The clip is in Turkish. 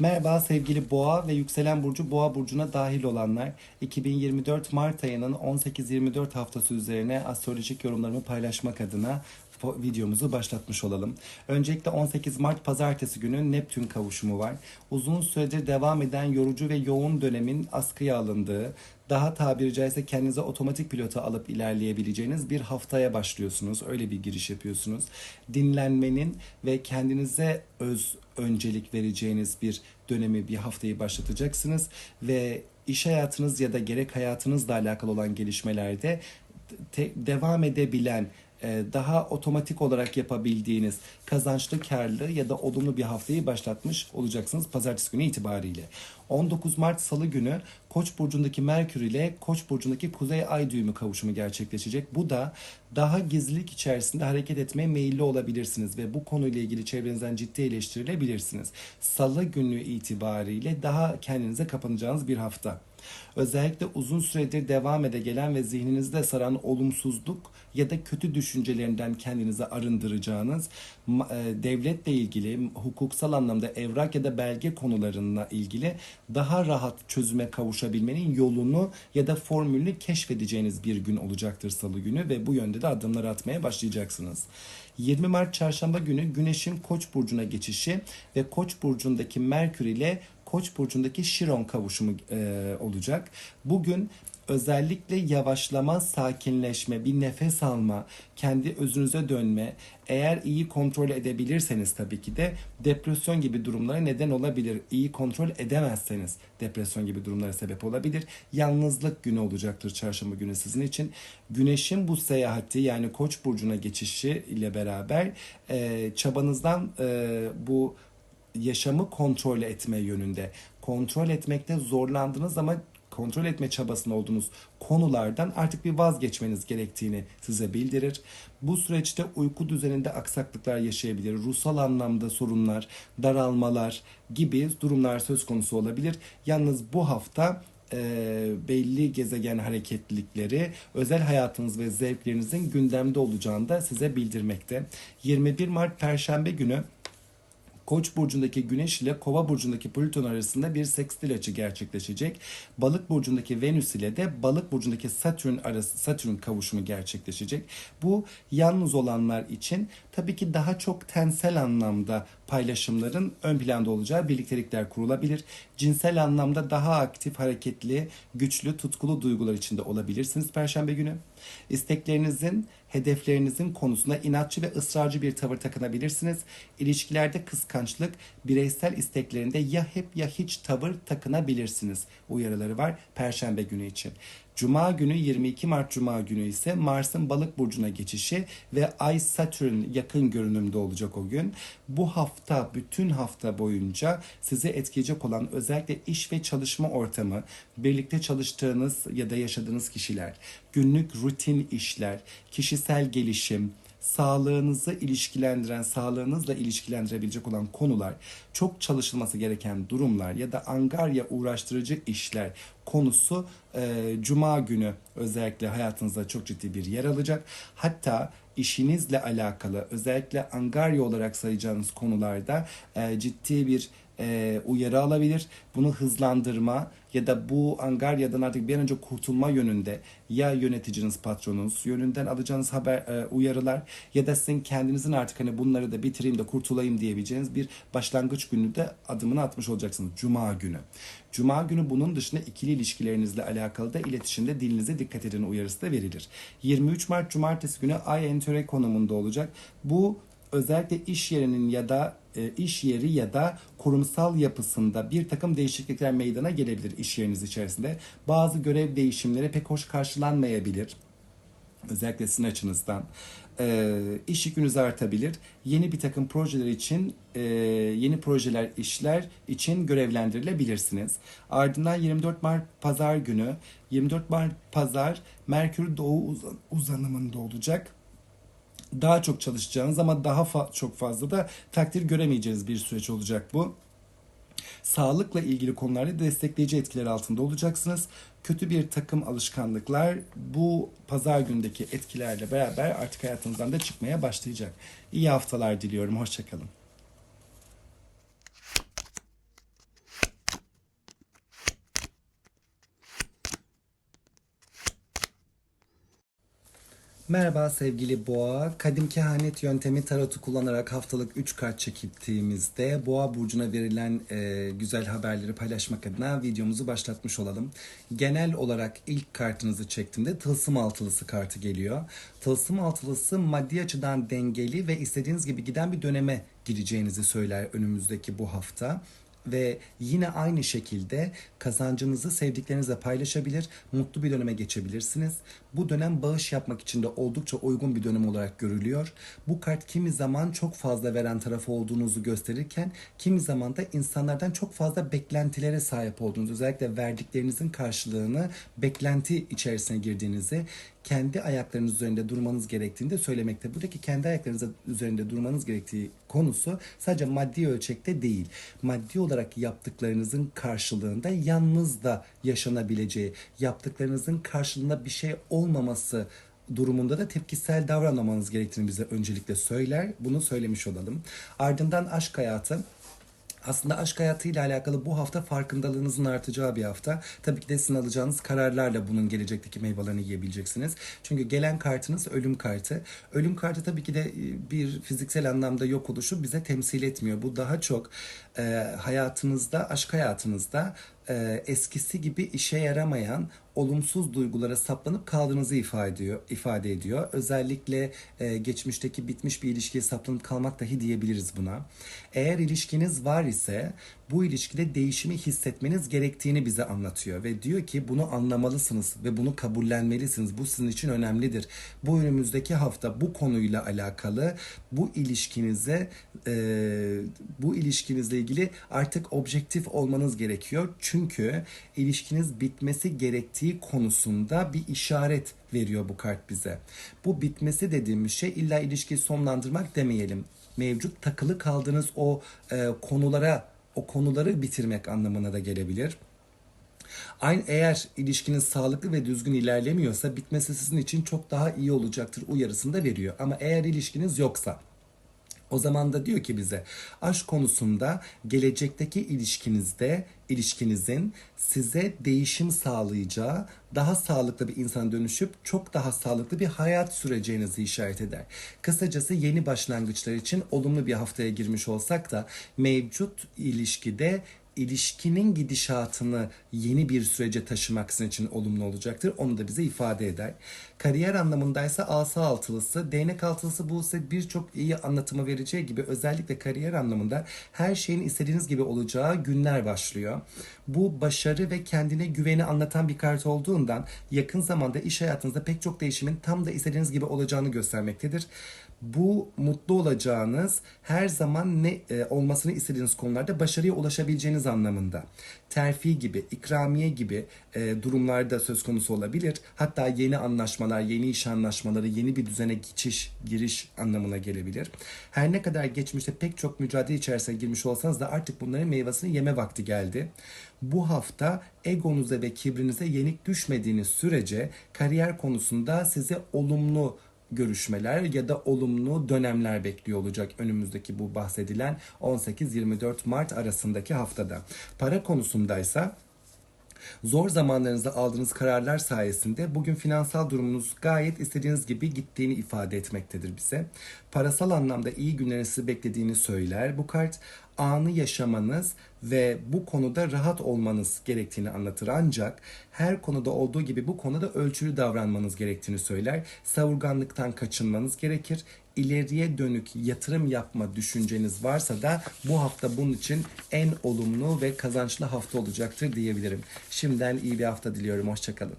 Merhaba sevgili Boğa ve yükselen burcu Boğa burcuna dahil olanlar. 2024 Mart ayının 18-24 haftası üzerine astrolojik yorumlarımı paylaşmak adına videomuzu başlatmış olalım. Öncelikle 18 Mart pazartesi günü Neptün kavuşumu var. Uzun süredir devam eden yorucu ve yoğun dönemin askıya alındığı, daha tabiri caizse kendinize otomatik pilota alıp ilerleyebileceğiniz bir haftaya başlıyorsunuz. Öyle bir giriş yapıyorsunuz. Dinlenmenin ve kendinize öz öncelik vereceğiniz bir dönemi, bir haftayı başlatacaksınız ve iş hayatınız ya da gerek hayatınızla alakalı olan gelişmelerde te- devam edebilen daha otomatik olarak yapabildiğiniz kazançlı, karlı ya da olumlu bir haftayı başlatmış olacaksınız pazartesi günü itibariyle. 19 Mart Salı günü Koç burcundaki Merkür ile Koç burcundaki Kuzey Ay düğümü kavuşumu gerçekleşecek. Bu da daha gizlilik içerisinde hareket etmeye meyilli olabilirsiniz ve bu konuyla ilgili çevrenizden ciddi eleştirilebilirsiniz. Salı günü itibariyle daha kendinize kapanacağınız bir hafta. Özellikle uzun süredir devam ede gelen ve zihninizde saran olumsuzluk ya da kötü düşüncelerinden kendinizi arındıracağınız e, devletle ilgili hukuksal anlamda evrak ya da belge konularına ilgili daha rahat çözüme kavuşabilmenin yolunu ya da formülünü keşfedeceğiniz bir gün olacaktır salı günü ve bu yönde de adımlar atmaya başlayacaksınız. 20 Mart çarşamba günü Güneş'in Koç burcuna geçişi ve Koç burcundaki Merkür ile Koç burcundaki Şiron kavuşumu e, olacak. Bugün özellikle yavaşlama, sakinleşme, bir nefes alma, kendi özünüze dönme, eğer iyi kontrol edebilirseniz tabii ki de depresyon gibi durumlara neden olabilir. İyi kontrol edemezseniz depresyon gibi durumlara sebep olabilir. Yalnızlık günü olacaktır çarşamba günü sizin için. Güneşin bu seyahati yani Koç burcuna geçişi ile beraber e, çabanızdan e, bu yaşamı kontrol etme yönünde. Kontrol etmekte zorlandınız ama kontrol etme çabasında olduğunuz konulardan artık bir vazgeçmeniz gerektiğini size bildirir. Bu süreçte uyku düzeninde aksaklıklar yaşayabilir. Ruhsal anlamda sorunlar, daralmalar gibi durumlar söz konusu olabilir. Yalnız bu hafta e, belli gezegen hareketlilikleri özel hayatınız ve zevklerinizin gündemde olacağını da size bildirmekte. 21 Mart Perşembe günü Koç burcundaki Güneş ile Kova burcundaki Plüton arasında bir sekstil açı gerçekleşecek. Balık burcundaki Venüs ile de Balık burcundaki Satürn arası Satürn kavuşumu gerçekleşecek. Bu yalnız olanlar için tabii ki daha çok tensel anlamda paylaşımların ön planda olacağı birliktelikler kurulabilir. Cinsel anlamda daha aktif, hareketli, güçlü, tutkulu duygular içinde olabilirsiniz perşembe günü. İsteklerinizin, hedeflerinizin konusunda inatçı ve ısrarcı bir tavır takınabilirsiniz. İlişkilerde kıskançlık, bireysel isteklerinde ya hep ya hiç tavır takınabilirsiniz. Uyarıları var perşembe günü için. Cuma günü 22 Mart Cuma günü ise Mars'ın balık burcuna geçişi ve Ay Satürn yakın görünümde olacak o gün. Bu hafta bütün hafta boyunca sizi etkileyecek olan özellikle iş ve çalışma ortamı, birlikte çalıştığınız ya da yaşadığınız kişiler, günlük rutin işler, kişisel gelişim, sağlığınızı ilişkilendiren, sağlığınızla ilişkilendirebilecek olan konular, çok çalışılması gereken durumlar ya da angarya uğraştırıcı işler konusu e, Cuma günü özellikle hayatınızda çok ciddi bir yer alacak. Hatta işinizle alakalı özellikle angarya olarak sayacağınız konularda e, ciddi bir e, uyarı alabilir. Bunu hızlandırma ya da bu angaryadan artık bir an önce kurtulma yönünde ya yöneticiniz patronunuz yönünden alacağınız haber e, uyarılar ya da sizin kendinizin artık hani bunları da bitireyim de kurtulayım diyebileceğiniz bir başlangıç günü de adımını atmış olacaksınız. Cuma günü. Cuma günü bunun dışında ikili ilişkilerinizle alakalı da iletişimde dilinize dikkat edin uyarısı da verilir. 23 Mart Cumartesi günü Ay Entöre konumunda olacak. Bu özellikle iş yerinin ya da e, iş yeri ya da kurumsal yapısında bir takım değişiklikler meydana gelebilir iş yeriniz içerisinde. Bazı görev değişimleri pek hoş karşılanmayabilir. Özellikle sizin açınızdan. E, iş yükünüz artabilir. Yeni bir takım projeler için, e, yeni projeler, işler için görevlendirilebilirsiniz. Ardından 24 Mart Pazar günü, 24 Mart Pazar Merkür Doğu uzan- uzanımında olacak daha çok çalışacağınız ama daha fa- çok fazla da takdir göremeyeceğiniz bir süreç olacak bu. Sağlıkla ilgili konularda destekleyici etkiler altında olacaksınız. Kötü bir takım alışkanlıklar bu pazar gündeki etkilerle beraber artık hayatınızdan da çıkmaya başlayacak. İyi haftalar diliyorum. Hoşçakalın. Merhaba sevgili Boğa. Kadim kehanet yöntemi tarotu kullanarak haftalık 3 kart çekildiğimizde Boğa burcuna verilen e, güzel haberleri paylaşmak adına videomuzu başlatmış olalım. Genel olarak ilk kartınızı çektiğimde tılsım altılısı kartı geliyor. Tılsım altılısı maddi açıdan dengeli ve istediğiniz gibi giden bir döneme gireceğinizi söyler önümüzdeki bu hafta ve yine aynı şekilde kazancınızı sevdiklerinizle paylaşabilir, mutlu bir döneme geçebilirsiniz. Bu dönem bağış yapmak için de oldukça uygun bir dönem olarak görülüyor. Bu kart kimi zaman çok fazla veren tarafı olduğunuzu gösterirken kimi zaman da insanlardan çok fazla beklentilere sahip olduğunuzu, özellikle verdiklerinizin karşılığını beklenti içerisine girdiğinizi kendi ayaklarınız üzerinde durmanız gerektiğini de söylemekte. Buradaki kendi ayaklarınız üzerinde durmanız gerektiği konusu sadece maddi ölçekte değil. Maddi olarak yaptıklarınızın karşılığında yalnız da yaşanabileceği, yaptıklarınızın karşılığında bir şey olmaması durumunda da tepkisel davranmamanız gerektiğini bize öncelikle söyler. Bunu söylemiş olalım. Ardından aşk hayatı. Aslında aşk hayatıyla alakalı bu hafta farkındalığınızın artacağı bir hafta. Tabii ki de sizin alacağınız kararlarla bunun gelecekteki meyvelerini yiyebileceksiniz. Çünkü gelen kartınız ölüm kartı. Ölüm kartı tabii ki de e, bir fiziksel anlamda yok oluşu bize temsil etmiyor. Bu daha çok e, hayatınızda, aşk hayatınızda e, eskisi gibi işe yaramayan olumsuz duygulara saplanıp kaldığınızı ifade ediyor. ifade ediyor. Özellikle e, geçmişteki bitmiş bir ilişkiye saplanıp kalmak dahi diyebiliriz buna. Eğer ilişkiniz var ise bu ilişkide değişimi hissetmeniz gerektiğini bize anlatıyor ve diyor ki bunu anlamalısınız ve bunu kabullenmelisiniz. Bu sizin için önemlidir. Bu önümüzdeki hafta bu konuyla alakalı bu ilişkinize e, bu ilişkinizle ilgili artık objektif olmanız gerekiyor. Çünkü ilişkiniz bitmesi gerektiği konusunda bir işaret veriyor bu kart bize. Bu bitmesi dediğimiz şey illa ilişkiyi sonlandırmak demeyelim. Mevcut takılı kaldığınız o e, konulara o konuları bitirmek anlamına da gelebilir. Aynı eğer ilişkiniz sağlıklı ve düzgün ilerlemiyorsa bitmesi sizin için çok daha iyi olacaktır uyarısını da veriyor. Ama eğer ilişkiniz yoksa o zaman da diyor ki bize aşk konusunda gelecekteki ilişkinizde ilişkinizin size değişim sağlayacağı, daha sağlıklı bir insana dönüşüp çok daha sağlıklı bir hayat süreceğinizi işaret eder. Kısacası yeni başlangıçlar için olumlu bir haftaya girmiş olsak da mevcut ilişkide ilişkinin gidişatını yeni bir sürece taşımak sizin için olumlu olacaktır. Onu da bize ifade eder. Kariyer anlamındaysa asa altılısı, değnek altılısı bu ise birçok iyi anlatımı vereceği gibi özellikle kariyer anlamında her şeyin istediğiniz gibi olacağı günler başlıyor. Bu başarı ve kendine güveni anlatan bir kart olduğundan yakın zamanda iş hayatınızda pek çok değişimin tam da istediğiniz gibi olacağını göstermektedir bu mutlu olacağınız her zaman ne e, olmasını istediğiniz konularda başarıya ulaşabileceğiniz anlamında. Terfi gibi, ikramiye gibi e, durumlarda söz konusu olabilir. Hatta yeni anlaşmalar, yeni iş anlaşmaları, yeni bir düzene geçiş, giriş anlamına gelebilir. Her ne kadar geçmişte pek çok mücadele içerisine girmiş olsanız da artık bunların meyvesini yeme vakti geldi. Bu hafta egonuza ve kibrinize yenik düşmediğiniz sürece kariyer konusunda size olumlu görüşmeler ya da olumlu dönemler bekliyor olacak önümüzdeki bu bahsedilen 18-24 Mart arasındaki haftada. Para konusundaysa Zor zamanlarınızda aldığınız kararlar sayesinde bugün finansal durumunuz gayet istediğiniz gibi gittiğini ifade etmektedir bize. Parasal anlamda iyi günlerin sizi beklediğini söyler. Bu kart anı yaşamanız ve bu konuda rahat olmanız gerektiğini anlatır. Ancak her konuda olduğu gibi bu konuda ölçülü davranmanız gerektiğini söyler. Savurganlıktan kaçınmanız gerekir. İleriye dönük yatırım yapma düşünceniz varsa da bu hafta bunun için en olumlu ve kazançlı hafta olacaktır diyebilirim. Şimdiden iyi bir hafta diliyorum. Hoşçakalın.